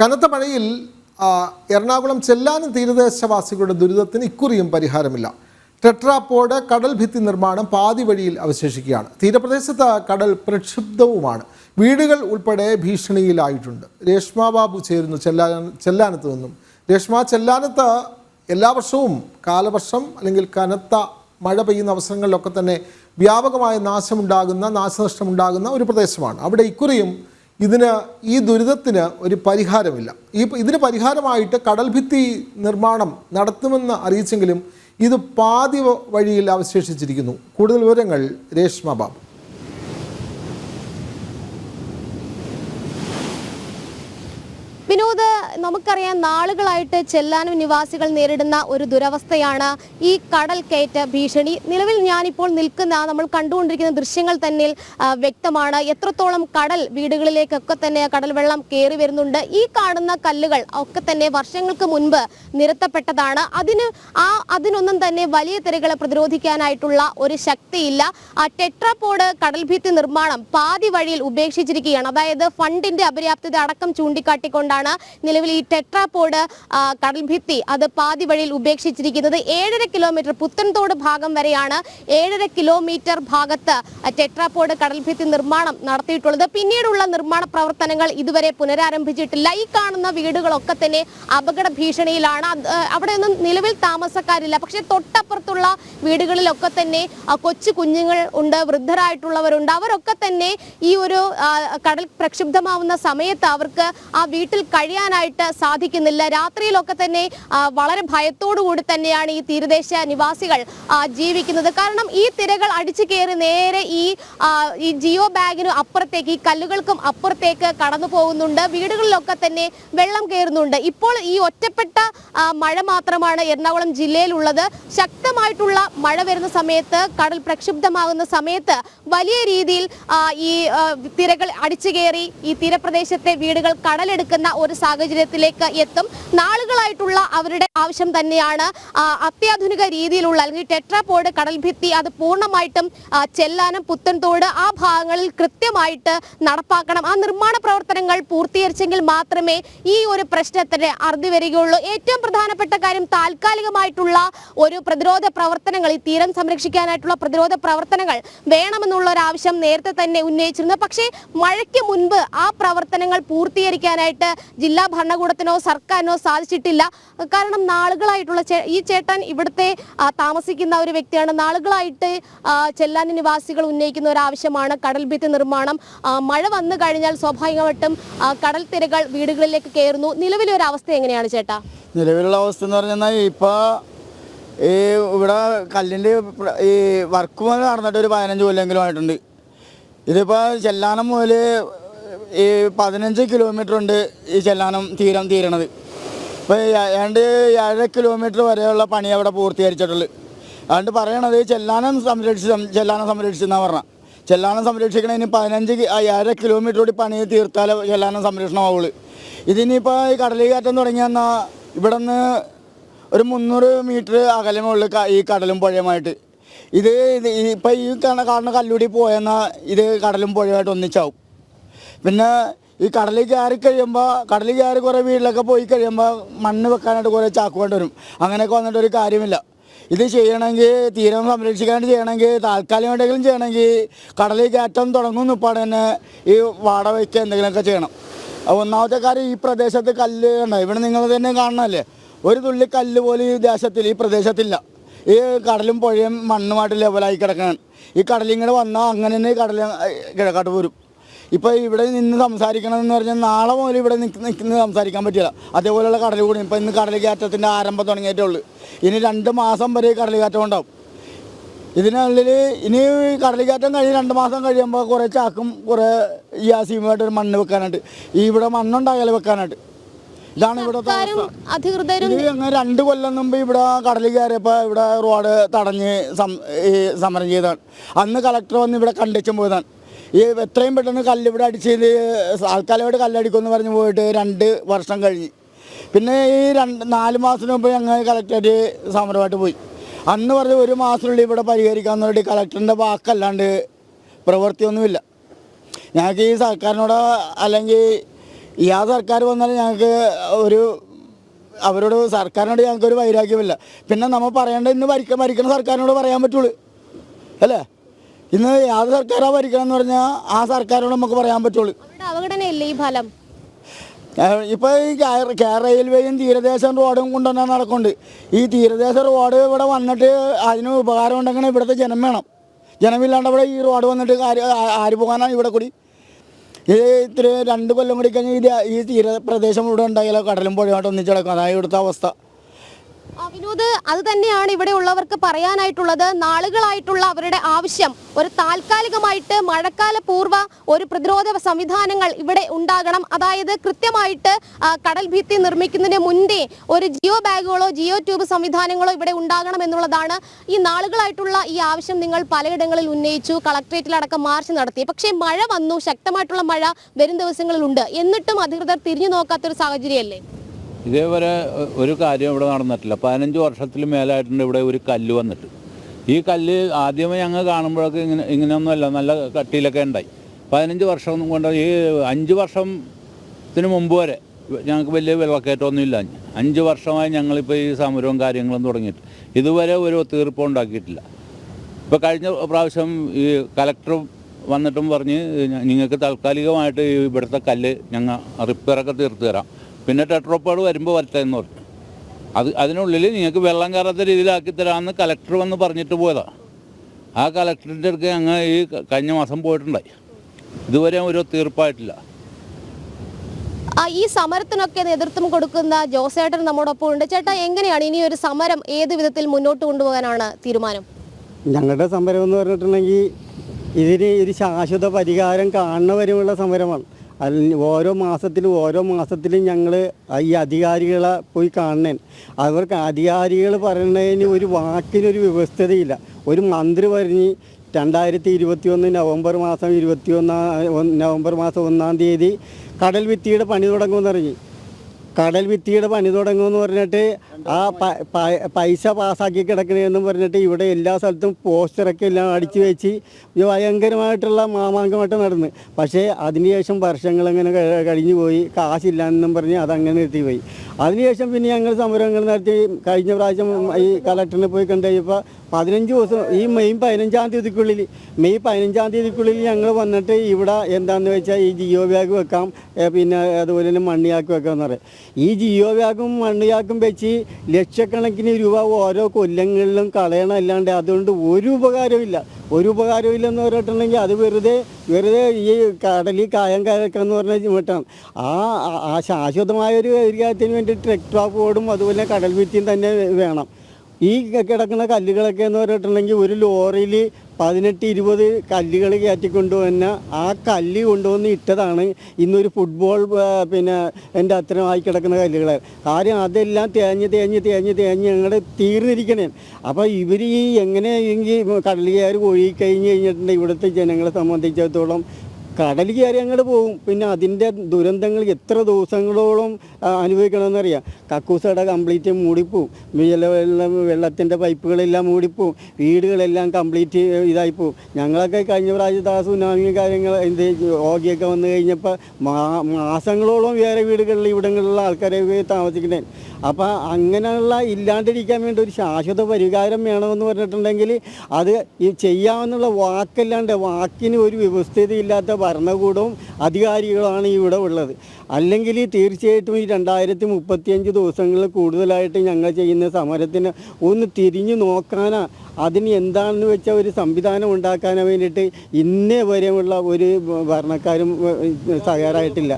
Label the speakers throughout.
Speaker 1: കനത്ത മഴയിൽ എറണാകുളം ചെല്ലാനം തീരദേശവാസികളുടെ ദുരിതത്തിന് ഇക്കുറിയും പരിഹാരമില്ല. ടെട്രാപ്പോഡ് കടൽ ഭിത്തി നിർമ്മാണം പാതി വഴിയിൽ അവശേഷിക്കുകയാണ്. തീരപ്രദേശത്ത് കടൽ പ്രക്ഷുബ്ധവുമാണ്. വീടുകൾ ഉൾപ്പെടെ ഭീഷണിയിലായിട്ടുണ്ട്. രേഷ്മ ബാബു ചേരുന്നു ചെല്ലാന ചെല്ലാനത്ത് നിന്നും. രേഷ്മ ചെല്ലാനത്ത് എല്ലാ വർഷവും കാലവർഷം അല്ലെങ്കിൽ കനത്ത മഴ പെയ്യുന്ന അവസരങ്ങളിലൊക്കെ തന്നെ വ്യാപകമായ നാശമുണ്ടാകുന്ന നാശനഷ്ടമുണ്ടാകുന്ന ഒരു പ്രദേശമാണ്. അവിടെ ഇക്കുറിയും ഇതിന് ഈ ദുരിതത്തിന് ഒരു പരിഹാരമില്ല. ഈ ഇതിന് പരിഹാരമായിട്ട് കടൽഭിത്തി നിർമ്മാണം നടത്തുമെന്ന് അറിയിച്ചെങ്കിലും ഇത് പാതി വഴിയിൽ അവശേഷിച്ചിരിക്കുന്നു. കൂടുതൽ വിവരങ്ങൾ രേഷ്മ ബാബു
Speaker 2: വിനോദ് നമുക്കറിയാം നാളുകളായിട്ട് ചെല്ലാനം നിവാസികൾ നേരിടുന്ന ഒരു ദുരവസ്ഥയാണ് ഈ കടൽ കയറ്റ ഭീഷണി. നിലവിൽ ഞാനിപ്പോൾ നിൽക്കുന്ന നമ്മൾ കണ്ടുകൊണ്ടിരിക്കുന്ന ദൃശ്യങ്ങൾ തന്നെ വ്യക്തമാണ്. എത്രത്തോളം കടൽ വീടുകളിലേക്കൊക്കെ തന്നെ കടൽ വെള്ളം കയറി വരുന്നുണ്ട്. ഈ കാണുന്ന കല്ലുകൾ ഒക്കെ തന്നെ വർഷങ്ങൾക്ക് മുൻപ് നിരത്തപ്പെട്ടതാണ്. അതിന് ആ അതിനൊന്നും തന്നെ വലിയ തിരകളെ പ്രതിരോധിക്കാനായിട്ടുള്ള ഒരു ശക്തിയില്ല. ആ ടെട്രാപോഡ് കടൽഭിത്തി നിർമ്മാണം പാതി വഴിയിൽ ഉപേക്ഷിച്ചിരിക്കുകയാണ്. അതായത് ഫണ്ടിന്റെ അപര്യാപ്തത അടക്കം ചൂണ്ടിക്കാട്ടിക്കൊണ്ടാണ് നിലവിൽ ഈ ടെട്രാപോഡ് കടൽഭിത്തി കടൽ ഭിത്തി അത് പാതി വഴിയിൽ ഉപേക്ഷിച്ചിരിക്കുന്നത് ഏഴര കിലോമീറ്റർ പുത്തൻതോട് ഭാഗം വരെയാണ് ഏഴര കിലോമീറ്റർ ഭാഗത്ത് ടെട്രാപോഡ് കടൽഭിത്തി നിർമ്മാണം നടത്തിയിട്ടുള്ളത്. പിന്നീടുള്ള നിർമ്മാണ പ്രവർത്തനങ്ങൾ ഇതുവരെ പുനരാരംഭിച്ചിട്ടില്ല. ഈ കാണുന്ന വീടുകളൊക്കെ തന്നെ അപകട ഭീഷണിയിലാണ്. അവിടെ ഒന്നും നിലവിൽ താമസക്കാരില്ല. പക്ഷെ തൊട്ടപ്പുറത്തുള്ള വീടുകളിലൊക്കെ തന്നെ കൊച്ചു കുഞ്ഞുങ്ങൾ ഉണ്ട് വൃദ്ധരായിട്ടുള്ളവരുണ്ട്. അവരൊക്കെ തന്നെ ഈ ഒരു കടൽ പ്രക്ഷുബ്ധമാവുന്ന സമയത്ത് അവർക്ക് ആ വീട്ടിൽ കഴിയാനായിട്ട് സാധിക്കുന്നില്ല. രാത്രിയിലൊക്കെ തന്നെ വളരെ ഭയത്തോടുകൂടി തന്നെയാണ് ഈ തീരദേശ നിവാസികൾ ജീവിക്കുന്നത്. കാരണം ഈ തിരകൾ അടിച്ചു കയറി നേരെ ഈ ഈ ജിയോ ബാഗിന് അപ്പുറത്തേക്ക് ഈ കല്ലുകൾക്കും അപ്പുറത്തേക്ക് കടന്നു പോകുന്നുണ്ട്. വീടുകളിലൊക്കെ തന്നെ വെള്ളം കയറുന്നുണ്ട്. ഇപ്പോൾ ഈ ഒറ്റപ്പെട്ട മഴ മാത്രമാണ് എറണാകുളം ജില്ലയിലുള്ളത്. ശക്തമായിട്ടുള്ള മഴ വരുന്ന സമയത്ത് കടൽ പ്രക്ഷുബ്ധമാകുന്ന സമയത്ത് വലിയ രീതിയിൽ ഈ തിരകൾ അടിച്ചു കയറി ഈ തീരപ്രദേശത്തെ വീടുകൾ കടലെടുക്കുന്ന ഒരു സാഹചര്യത്തിലേക്ക് എത്തും. നാളുകളായിട്ടുള്ള അവരുടെ ആവശ്യം തന്നെയാണ്. അത്യാധുനിക രീതിയിലുള്ള അല്ലെങ്കിൽ ടെട്രാപോഡ് കടൽ ഭിത്തി അത് പൂർണമായിട്ടും ചെല്ലാനം പുത്തൻതോട് ആ ഭാഗങ്ങളിൽ കൃത്യമായിട്ട് നടപ്പാക്കണം. ആ നിർമ്മാണ പ്രവർത്തനങ്ങൾ പൂർത്തീകരിച്ചെങ്കിൽ മാത്രമേ ഈ ഒരു പ്രശ്നത്തിന് അറുതി വരികയുള്ളൂ. ഏറ്റവും പ്രധാനപ്പെട്ട കാര്യം താൽക്കാലികമായിട്ടുള്ള ഒരു പ്രതിരോധ പ്രവർത്തനങ്ങൾ ഈ തീരം സംരക്ഷിക്കാനായിട്ടുള്ള പ്രതിരോധ പ്രവർത്തനങ്ങൾ വേണമെന്നുള്ള ഒരു ആവശ്യം നേരത്തെ തന്നെ ഉന്നയിച്ചിരുന്നു. പക്ഷേ മഴയ്ക്ക് മുൻപ് ആ പ്രവർത്തനങ്ങൾ പൂർത്തീകരിക്കാനായിട്ട് ജില്ലാ ഭരണകൂടത്തിനോ സർക്കാരിനോ സാധിച്ചിട്ടില്ല. കാരണം നാളുകളായിട്ടുള്ള ഈ ചേട്ടൻ ഇവിടുത്തെ താമസിക്കുന്ന ഒരു വ്യക്തിയാണ്. നാളുകളായിട്ട് ചെല്ലാനി നിവാസികൾ ഉന്നയിക്കുന്ന ഒരു ആവശ്യമാണ് കടൽ ഭിത്തി നിർമ്മാണം. മഴ വന്നു കഴിഞ്ഞാൽ സ്വാഭാവികമായിട്ടും കടൽ തിരകൾ വീടുകളിലേക്ക് കയറുന്നു. നിലവിലെ ഒരു അവസ്ഥ എങ്ങനെയാണ് ചേട്ടാ?
Speaker 3: നിലവിലുള്ള അവസ്ഥ എന്ന് പറഞ്ഞാൽ ഇപ്പോൾ ഈ ഇവിടെ കല്ലിന്റെ ഈ വർക്ക് നടന്നിട്ട് ഒരു പതിനഞ്ച് കൊല്ലെങ്കിലും ആയിട്ടുണ്ട്. ഇതിപ്പോൾ ചെല്ലാനം മുതൽ ഈ പതിനഞ്ച് കിലോമീറ്റർ ഉണ്ട് ഈ ചെല്ലാനം തീരം തീരണത്. ഇപ്പോൾ ഏതാണ്ട് ഏഴര കിലോമീറ്റർ വരെയുള്ള പണി അവിടെ പൂർത്തീകരിച്ചിട്ടുള്ളൂ. അതുകൊണ്ട് പറയണത് ചെല്ലാനം സംരക്ഷിച്ച് ചെല്ലാനം സംരക്ഷിച്ചെന്നാണ് പറഞ്ഞത് ചെല്ലാനം സംരക്ഷിക്കണതിന് പതിനഞ്ച് ആ ഏഴര കിലോമീറ്റർ കൂടി പണി തീർത്താലേ ചെല്ലാനം സംരക്ഷണമാവുള്ളൂ ഇതിനിപ്പോൾ ഈ കടലിൽ കയറ്റം തുടങ്ങിയെന്നാൽ ഇവിടെ നിന്ന് ഒരു മുന്നൂറ് മീറ്റർ അകലമുള്ള ഈ കടലും പുഴയുമായിട്ട്. ഇത് ഇപ്പം ഈ കാണ- കാണുന്ന കല്ലൂടി പോയെന്നാൽ ഇത് കടലും പുഴയുമായിട്ട് ഒന്നിച്ചാവും. പിന്നെ ഈ കടലിൽ കയറി കഴിയുമ്പോൾ കടലിൽ കയറി കുറേ വീട്ടിലൊക്കെ പോയി കഴിയുമ്പോൾ മണ്ണ് വെക്കാനായിട്ട് കുറേ ചാക്ക് കൊണ്ടുവരും വരും. അങ്ങനെയൊക്കെ വന്നിട്ട് ഒരു കാര്യമില്ല. ഇത് ചെയ്യണമെങ്കിൽ തീരം സംരക്ഷിക്കാനായിട്ട് ചെയ്യണമെങ്കിൽ താൽക്കാലികമായിട്ടെങ്കിലും ചെയ്യണമെങ്കിൽ കടലിൽ കയറ്റം തുടങ്ങും നിപ്പാട് തന്നെ ഈ വാട വയ്ക്കുക എന്തെങ്കിലുമൊക്കെ ചെയ്യണം. ഒന്നാമത്തെ കാര്യം ഈ പ്രദേശത്ത് കല്ല് ഉണ്ട് ഇവിടെ നിങ്ങൾ തന്നെ കാണണമല്ലേ ഒരു തുള്ളി കല്ല് പോലും ഈ ദേശത്തിൽ ഈ പ്രദേശത്തില്ല. ഈ കടലും പുഴയും മണ്ണുമായിട്ട് ലെവലായി കിടക്കണം ഈ കടലിങ്ങനെ വന്നാൽ അങ്ങനെ തന്നെ കടൽ കിഴക്കാട്ട് പോരും. ഇപ്പോൾ ഇവിടെ നിന്ന് സംസാരിക്കണം എന്ന് പറഞ്ഞാൽ നാളെ മുതൽ ഇവിടെ നിൽക്കുന്ന സംസാരിക്കാൻ പറ്റില്ല. അതേപോലെയുള്ള കടൽ കൂടി ഇപ്പോൾ ഇന്ന് കടൽ കയറ്റത്തിന്റെ ആരംഭം തുടങ്ങിയിട്ടേ ഉള്ളൂ. ഇനി രണ്ട് മാസം വരെ കടൽ കയറ്റം ഉണ്ടാവും. ഇതിനുള്ളിൽ ഇനി കടൽ കയറ്റം കഴിഞ്ഞ് രണ്ട് മാസം കഴിയുമ്പോൾ കുറേ ചാക്കും കുറേ ഈ ആസിയുമായിട്ട് ഒരു മണ്ണ് വെക്കാനായിട്ട് ഈ ഇവിടെ മണ്ണുണ്ടായാലും വെക്കാനായിട്ട്. ഇതാണ് ഇവിടുത്തെ അങ്ങനെ
Speaker 2: അധികൃതരും
Speaker 3: രണ്ട് കൊല്ലം മുമ്പ് ഇവിടെ കടൽ കയറിയപ്പോൾ ഇവിടെ റോഡ് തടഞ്ഞ് സമരം ചെയ്തതാണ്. അന്ന് കളക്ടർ വന്ന് ഇവിടെ കണ്ടിച്ചും പോയതാണ്. ഈ എത്രയും പെട്ടെന്ന് കല്ലിവിടെ അടിച്ച് ആൾക്കാരോട് കല്ലടിക്കുമെന്ന് പറഞ്ഞ് പോയിട്ട് രണ്ട് വർഷം കഴിഞ്ഞ്. പിന്നെ ഈ രണ്ട് നാല് മാസത്തിന് മുമ്പ് ഞങ്ങൾ കളക്ടറേറ്റ് സമരമായിട്ട് പോയി. അന്ന് പറഞ്ഞ് ഒരു മാസത്തിനുള്ളിൽ ഇവിടെ പരിഹരിക്കാമെന്ന് പറഞ്ഞിട്ട് കളക്ടറിന്റെ വാക്കല്ലാണ്ട് പ്രവൃത്തിയൊന്നുമില്ല. ഞങ്ങൾക്ക് ഈ സർക്കാരിനോട് അല്ലെങ്കിൽ ഈ ആ സർക്കാർ വന്നാൽ ഞങ്ങൾക്ക് ഒരു അവരോട് സർക്കാരിനോട് ഞങ്ങൾക്കൊരു വൈരാഗ്യമില്ല പിന്നെ നമ്മൾ പറയേണ്ടത് ഇന്ന് ഭരിക്ക ഭരിക്കുന്ന സർക്കാരിനോട് പറയാൻ പറ്റുള്ളൂ. അല്ലേ? ഇന്ന് യാത സർക്കാരാണ് ഭരിക്കണം എന്ന് പറഞ്ഞാൽ ആ സർക്കാരോട് നമുക്ക് പറയാൻ പറ്റുള്ളൂ.
Speaker 2: ഇപ്പൊ അവഗണനയല്ലേ ഈ ഫലം?
Speaker 3: ഇപ്പോൾ ഈ റെയിൽവേയും തീരദേശ റോഡും കൊണ്ടുവന്നാൽ നടക്കുന്നുണ്ട്. ഈ തീരദേശ റോഡ് ഇവിടെ വന്നിട്ട് അതിന് ഉപകാരം ഉണ്ടെങ്കിൽ ഇവിടുത്തെ ജനം വേണം. ജനമില്ലാണ്ട് ഇവിടെ ഈ റോഡ് വന്നിട്ട് ആര് പോകാനാണ് ഇവിടെ കൂടി? ഇത് ഇത്ര രണ്ട് കൊല്ലം കൂടി കഴിഞ്ഞ് ഈ തീരപ്രദേശം ഇവിടെ ഉണ്ടായാലോ കടലും പുഴയുമായിട്ട് ഒന്നിച്ച് കിടക്കും അതാണ് ഇവിടുത്തെ അവസ്ഥ.
Speaker 2: വിനോദ് അത് തന്നെയാണ് ഇവിടെ ഉള്ളവർക്ക് പറയാനായിട്ടുള്ളത്. നാളുകളായിട്ടുള്ള അവരുടെ ആവശ്യം. ഒരു താൽക്കാലികമായിട്ട് മഴക്കാല പൂർവ ഒരു പ്രതിരോധ സംവിധാനങ്ങൾ ഇവിടെ ഉണ്ടാകണം. അതായത് കൃത്യമായിട്ട് കടൽ ഭിത്തി നിർമ്മിക്കുന്നതിന് മുൻപേ ഒരു ജിയോ ബാഗുകളോ ജിയോ ട്യൂബ് സംവിധാനങ്ങളോ ഇവിടെ ഉണ്ടാകണം എന്നുള്ളതാണ് ഈ നാളുകളായിട്ടുള്ള ഈ ആവശ്യം നിങ്ങൾ പലയിടങ്ങളിൽ ഉന്നയിച്ചു കളക്ട്രേറ്റിലടക്കം മാർച്ച് നടത്തി. പക്ഷേ മഴ വന്നു ശക്തമായിട്ടുള്ള മഴ വരും ദിവസങ്ങളിലുണ്ട്. എന്നിട്ടും അധികൃതർ തിരിഞ്ഞു നോക്കാത്തൊരു സാഹചര്യമല്ലേ?
Speaker 4: ഇതേവരെ ഒരു കാര്യം ഇവിടെ നടന്നിട്ടില്ല. പതിനഞ്ച് വർഷത്തിൽ മേലായിട്ടുണ്ട് ഇവിടെ ഒരു കല്ല് വന്നിട്ട്. ഈ കല്ല് ആദ്യമേ ഞങ്ങൾ കാണുമ്പോഴൊക്കെ ഇങ്ങനെ ഇങ്ങനെയൊന്നുമല്ല നല്ല കട്ടിയിലൊക്കെ ഉണ്ടായി. പതിനഞ്ച് വർഷം കൊണ്ട് ഈ അഞ്ച് വർഷത്തിന് മുമ്പ് വരെ ഞങ്ങൾക്ക് വലിയ വെള്ളക്കയറ്റമൊന്നും ഇല്ല അഞ്ച് വർഷമായി ഞങ്ങളിപ്പോൾ ഈ സമരവും കാര്യങ്ങളും തുടങ്ങിയിട്ട്. ഇതുവരെ ഒരു ഒത്തുതീർപ്പം ഉണ്ടാക്കിയിട്ടില്ല. ഇപ്പോൾ കഴിഞ്ഞ പ്രാവശ്യം ഈ കലക്ടർ വന്നിട്ടും പറഞ്ഞ് നിങ്ങൾക്ക് താൽക്കാലികമായിട്ട് ഇവിടുത്തെ കല്ല് ഞങ്ങൾ റിപ്പയറൊക്കെ തീർത്ത് തരാം. പിന്നെ ടെട്രോപ്പാട് വരുമ്പോൾ വരട്ടെ എന്ന് പറഞ്ഞു. അത് അതിനുള്ളിൽ നിങ്ങൾക്ക് വെള്ളം കയറാത്ത രീതിയിലാക്കി തരാമെന്ന് കലക്ടർ വന്ന് പറഞ്ഞിട്ട് പോയതാണ് ആ കലക്ടറിന്റെ അടുക്ക് ഞങ്ങൾ ഈ കഴിഞ്ഞ മാസം പോയിട്ടുണ്ടായി. ഇതുവരെ ഒരു തീർപ്പായിട്ടില്ല
Speaker 2: ആ, ഈ സമരത്തിനൊക്കെ നേതൃത്വം കൊടുക്കുന്ന ജോസേട്ടൻ നമ്മോടൊപ്പം ഉണ്ട്. ചേട്ടാ എങ്ങനെയാണ് ഇനി ഒരു സമരം ഏത് വിധത്തിൽ മുന്നോട്ട് കൊണ്ടുപോകാനാണ് തീരുമാനം?
Speaker 5: ഞങ്ങളുടെ സമരം എന്ന് പറഞ്ഞിട്ടുണ്ടെങ്കിൽ ഇതിന് ഒരു ശാശ്വത പരിഹാരം കാണുന്നവരുമുള്ള സമരമാണ്. ഓരോ മാസത്തിലും ഓരോ മാസത്തിലും ഞങ്ങൾ ഈ അധികാരികളെ പോയി കാണണേൻ അവർക്ക് അധികാരികൾ പറയുന്നതിന് ഒരു വാക്കിനൊരു വ്യവസ്ഥതയില്ല. ഒരു മന്ത്രി പറഞ്ഞ് രണ്ടായിരത്തി ഇരുപത്തി ഒന്ന് നവംബർ മാസം ഇരുപത്തി ഒന്നാം നവംബർ മാസം ഒന്നാം തീയതി കടൽ ഭിത്തിയുടെ പണി തുടങ്ങുമെന്ന് പറഞ്ഞു. കടൽ ഭിത്തിയുടെ പണി തുടങ്ങുമെന്ന് പറഞ്ഞിട്ട് ആ പൈസ പാസ്സാക്കി കിടക്കണേന്നും പറഞ്ഞിട്ട് ഇവിടെ എല്ലാ സ്ഥലത്തും പോസ്റ്ററൊക്കെ എല്ലാം അടിച്ചു വെച്ച് ഭയങ്കരമായിട്ടുള്ള മാമാങ്കമായിട്ട് നടന്ന്. പക്ഷേ അതിനുശേഷം വർഷങ്ങൾ അങ്ങനെ കഴി- കഴിഞ്ഞു പോയി. കാശില്ലാന്നും പറഞ്ഞ് അതങ്ങനെ നിർത്തിപ്പോയി അതിനുശേഷം പിന്നെ ഞങ്ങൾ സമരങ്ങൾ നടത്തി. കഴിഞ്ഞ പ്രാവശ്യം ഈ കളക്ടറിനെ പോയി കണ്ടു കഴിഞ്ഞപ്പോൾ പതിനഞ്ച് ദിവസം ഈ മെയ് പതിനഞ്ചാം തീയതിക്കുള്ളിൽ മെയ് പതിനഞ്ചാം തീയതിക്കുള്ളിൽ ഞങ്ങൾ വന്നിട്ട് ഇവിടെ എന്താണെന്ന് വെച്ചാൽ ഈ ജിയോ ബാഗ് വെക്കാം പിന്നെ അതുപോലെ തന്നെ മണ്ണിയാക്കി വെക്കാം എന്ന് പറയും. ഈ ജിയോ ബാഗും മണ്ണിയാക്കും വെച്ച് ലക്ഷക്കണക്കിന് രൂപ ഓരോ കൊല്ലങ്ങളിലും കളയണം അല്ലാണ്ട് അതുകൊണ്ട് ഒരു ഉപകാരമില്ല ഒരു ഉപകാരമില്ലെന്ന് പറഞ്ഞിട്ടുണ്ടെങ്കിൽ അത് വെറുതെ വെറുതെ ഈ കടലിൽ കായം കയറക്കെന്ന് പറഞ്ഞ ചുമട്ടാണ് ആ ആ- ഒരു കാര്യത്തിന് വേണ്ടി ട്രക്ടർ ഓടും അതുപോലെ കടൽ ഭിത്തിയും തന്നെ വേണം. ഈ കിടക്കുന്ന കല്ലുകളൊക്കെ എന്ന് പറഞ്ഞിട്ടുണ്ടെങ്കിൽ ഒരു ലോറിയിൽ പതിനെട്ട് ഇരുപത് കല്ലുകൾ കയറ്റിക്കൊണ്ടുവന്ന ആ കല്ല് കൊണ്ടുവന്ന് ഇട്ടതാണ് ഇന്നൊരു ഫുട്ബോൾ പിന്നെ എന്റെ അത്രമായി കിടക്കുന്ന കല്ലുകൾ കാര്യം അതെല്ലാം തേഞ്ഞ് തേഞ്ഞ് തേഞ്ഞ് തേഞ്ഞ് ഞങ്ങളുടെ തീർന്നിരിക്കണേ. അപ്പോൾ ഇവർ ഈ എങ്ങനെ കടലുകാർ ഒഴുകി കഴിഞ്ഞ് കഴിഞ്ഞിട്ടുണ്ടെങ്കിൽ ഇവിടുത്തെ ജനങ്ങളെ സംബന്ധിച്ചിടത്തോളം കടൽ കയറി അങ്ങോട്ട് പോകും പിന്നെ അതിന്റെ ദുരന്തങ്ങൾ എത്ര ദിവസങ്ങളോളം അനുഭവിക്കണമെന്നറിയാം. കക്കൂസട കംപ്ലീറ്റ് മൂടിപ്പോവും. വെള്ള വെള്ളം വെള്ളത്തിന്റെ പൈപ്പുകളെല്ലാം മൂടിപ്പോവും. വീടുകളെല്ലാം കംപ്ലീറ്റ് ഇതായിപ്പോവും. ഞങ്ങളൊക്കെ കഴിഞ്ഞ പ്രാവശ്യത്തെ ആ സുനാമി കാര്യങ്ങൾ എന്ത് ഓഗിയൊക്കെ വന്നു കഴിഞ്ഞപ്പോൾ മാസങ്ങളോളം വേറെ വീടുകളിൽ ഇവിടങ്ങളിലുള്ള ആൾക്കാരെ താമസിക്കുന്നേ. അപ്പോൾ അങ്ങനെയുള്ള ഇല്ലാണ്ടിരിക്കാൻ വേണ്ടി ഒരു ശാശ്വത പരിഹാരം വേണമെന്ന് പറഞ്ഞിട്ടുണ്ടെങ്കിൽ അത് ഈ ചെയ്യാമെന്നുള്ള വാക്കല്ലാണ്ട് വാക്കിന് ഒരു വ്യവസ്ഥിതയില്ലാത്ത ഭരണകൂടവും അധികാരികളാണ് ഇവിടെ ഉള്ളത്. അല്ലെങ്കിൽ തീർച്ചയായിട്ടും ഈ രണ്ടായിരത്തി മുപ്പത്തിയഞ്ച് ദിവസങ്ങളിൽ കൂടുതലായിട്ട് ഞങ്ങൾ ചെയ്യുന്ന സമരത്തിന് ഒന്ന് തിരിഞ്ഞു നോക്കാനാ അതിന് എന്താണെന്ന് വെച്ചാൽ ഒരു സംവിധാനം ഉണ്ടാക്കാൻ വേണ്ടിയിട്ട് ഇന്നേ വരെയുള്ള ഒരു ഭരണക്കാരും തയ്യാറായിട്ടില്ല.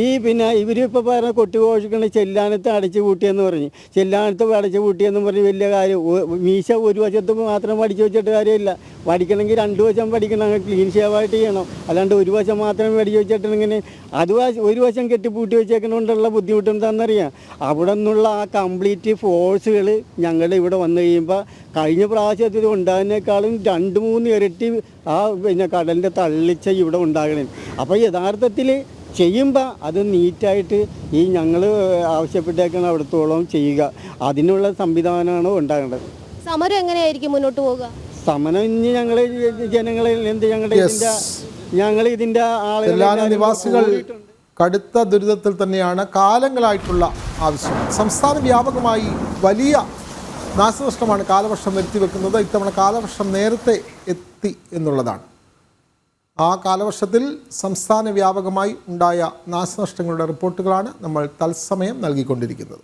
Speaker 5: ഈ പിന്നെ ഇവരിപ്പോൾ പറഞ്ഞ കൊട്ടിഘോഷിക്കണ ചെല്ലാനത്ത് അടച്ചു പൂട്ടിയെന്ന് പറഞ്ഞ്. ചെല്ലാനത്ത് അടച്ചു പൂട്ടിയെന്ന് പറഞ്ഞ് വലിയ കാര്യം മീശ ഒരു വശത്ത് മാത്രം പഠിച്ചു വെച്ചിട്ട് കാര്യമില്ല. പഠിക്കണമെങ്കിൽ രണ്ട് വശം പഠിക്കണം അങ്ങനെ ക്ലീൻ ഷേവായിട്ട് ചെയ്യണം. അല്ലാണ്ട് ഒരു വശം മാത്രം വെടി വെച്ചിട്ട് ഇങ്ങനെ അത് ഒരു വശം കെട്ടിപ്പൂട്ടി വെച്ചേക്കണോണ്ടുള്ള ബുദ്ധിമുട്ട് എന്താണെന്നറിയാം? അവിടെ നിന്നുള്ള ആ കംപ്ലീറ്റ് ഫോഴ്സുകൾ ഞങ്ങളുടെ ഇവിടെ വന്നു കഴിയുമ്പോൾ കഴിഞ്ഞ പ്രാവശ്യത്തിൽ ഉണ്ടാകുന്നേക്കാളും രണ്ട് മൂന്ന് ഇരട്ടി ആ പിന്നെ കടലിന്റെ തള്ളിച്ച ഇവിടെ ഉണ്ടാകണേ അപ്പോൾ യഥാർത്ഥത്തിൽ ചെയ്യുമ്പോൾ അത് നീറ്റായിട്ട് ഈ ഞങ്ങൾ ആവശ്യപ്പെട്ടേക്കുന്ന അവിടത്തോളം ചെയ്യുക. അതിനുള്ള സംവിധാനമാണ് ഉണ്ടാകേണ്ടത്.
Speaker 2: സമരം എങ്ങനെയായിരിക്കും മുന്നോട്ട് പോകുക
Speaker 5: സമനം ഇനി ഞങ്ങൾ ജനങ്ങളെ എന്ത് ഞങ്ങളുടെ ഇതിന്റെ ഞങ്ങൾ
Speaker 1: ഇതിന്റെ
Speaker 5: ആളുകൾ
Speaker 1: നിവാസികൾ കടുത്ത ദുരിതത്തിൽ തന്നെയാണ് കാലങ്ങളായിട്ടുള്ള ആവശ്യം. സംസ്ഥാന വ്യാപകമായി വലിയ നാശനഷ്ടമാണ് കാലവർഷം വരുത്തി വെക്കുന്നത് ഇത്തവണ കാലവർഷം നേരത്തെ എത്തി എന്നുള്ളതാണ്. ആ കാലവർഷത്തിൽ സംസ്ഥാന വ്യാപകമായി ഉണ്ടായ നാശനഷ്ടങ്ങളുടെ റിപ്പോർട്ടുകളാണ് നമ്മൾ തത്സമയം നൽകിക്കൊണ്ടിരിക്കുന്നത്.